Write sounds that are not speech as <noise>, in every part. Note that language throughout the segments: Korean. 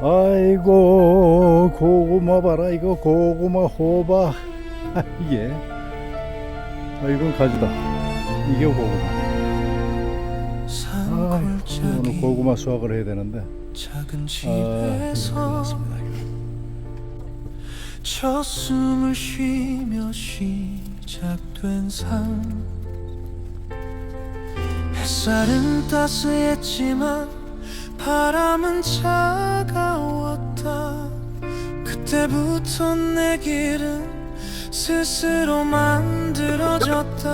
아이고 고구마 봐라 이거 고구마 호박. 이게 <laughs> 예. 아 이건 가지다. 이게 고구마. 아 오늘 고구마 수확을 해야 되는데. 아 났습니다 첫 숨을 쉬며 시작된 삶. 햇살은 따스했지만 바람은 차가웠다. 그때부터 내 길은 스스로 만들어졌다.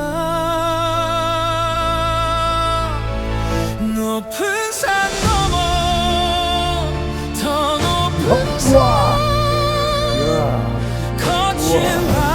높은 산 넘어 더 높은 산 거친 바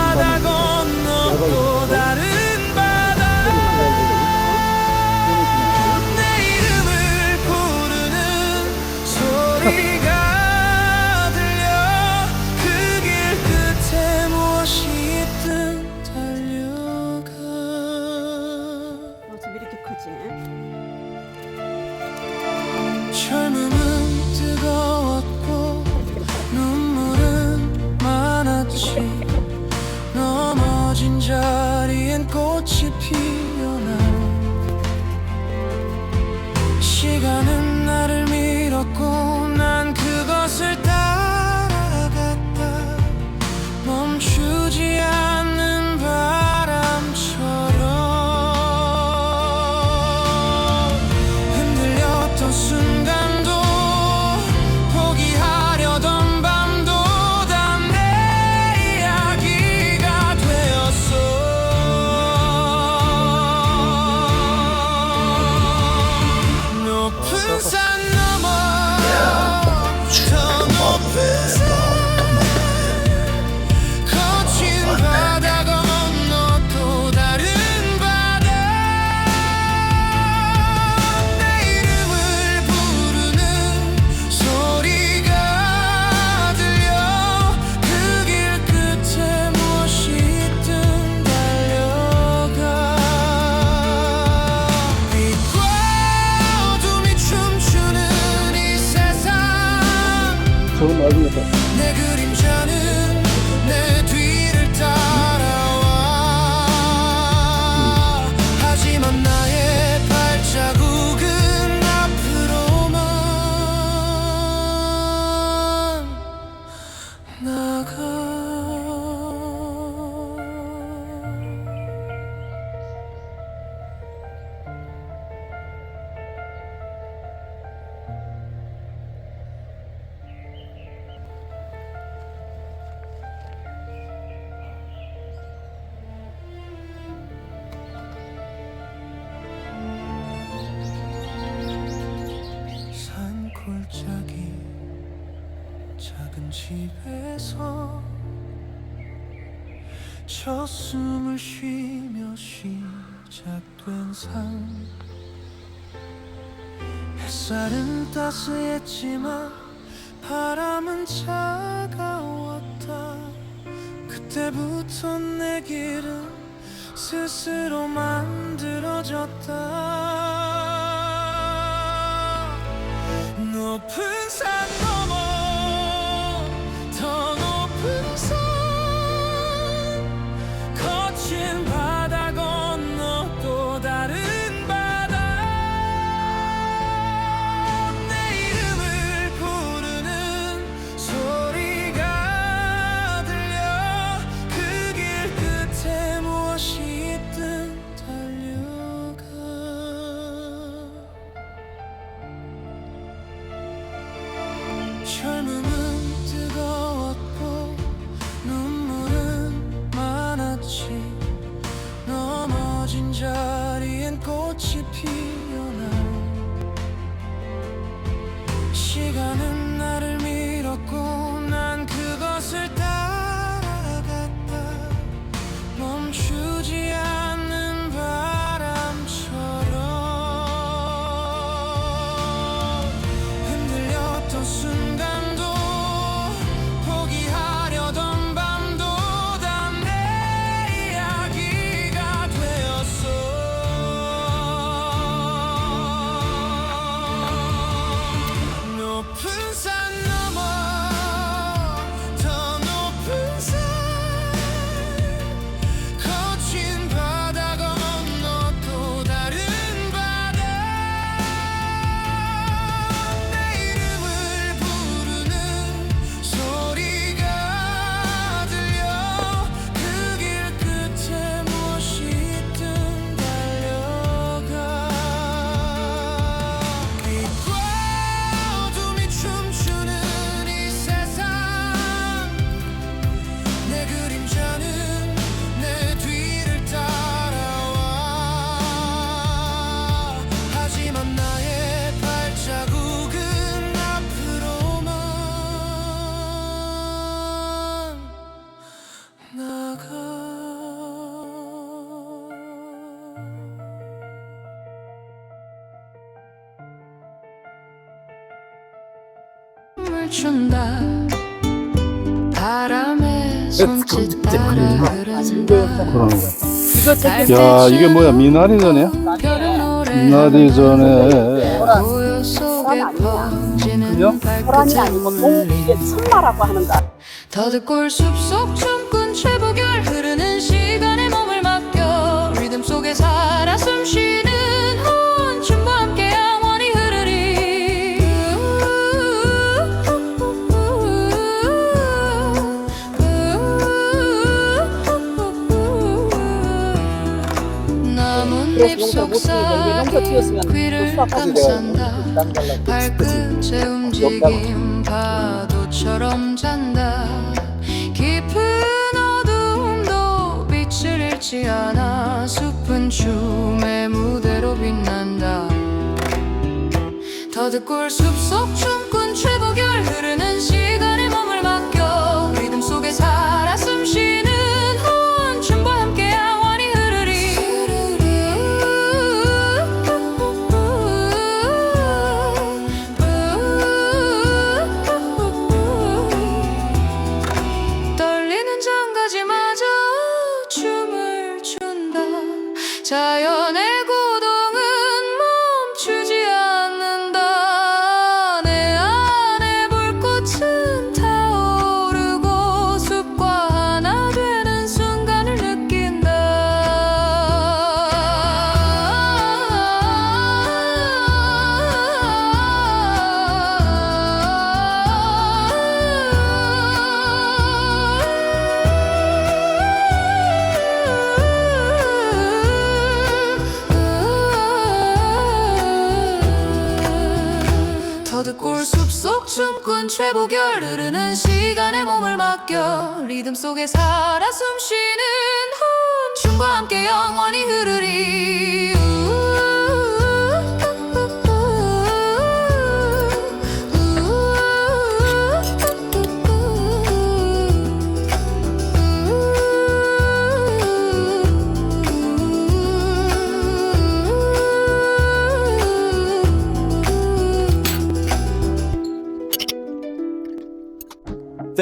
赤壁 좋은 날입니다. 안에서 저 숨을 쉬며 시작된 삶. 햇살은 따스했지만 바람은 차가웠다. 그때부터 내 길은 스스로 만들어졌다. 높은 산도 七 춘다. 바람에 손짓 따라 흐른다. 그런 거. 달빛에 야 이게 뭐야? 미나리 전이야? 별은 미나리 전에. 고요 속에 동 이게 승마라고 하는 거. 더듬골 숲속 춤꾼 최보결 그래서 농사 못 속삭이 농사 지었으면 귀를 수확하지 감싼다. 발끝의 움직임 파도처럼 잔다. 깊은 어둠도 빛을 잃지 않아. 숲은 춤의 무대로 빛난다. 더듬골 숲속 춤 최보결 흐르는 시간에 몸을 맡겨 리듬 속에 살아 숨쉬는 혼 춤과 함께 영원히 흐르리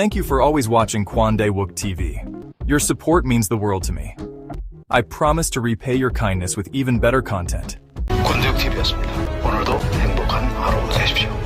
Thank you for always watching Kwande Wook TV. Your support means the world to me. I promise to repay your kindness with even better content. 권대욱 TV였습니다. 오늘도 행복한 하루 되십시오.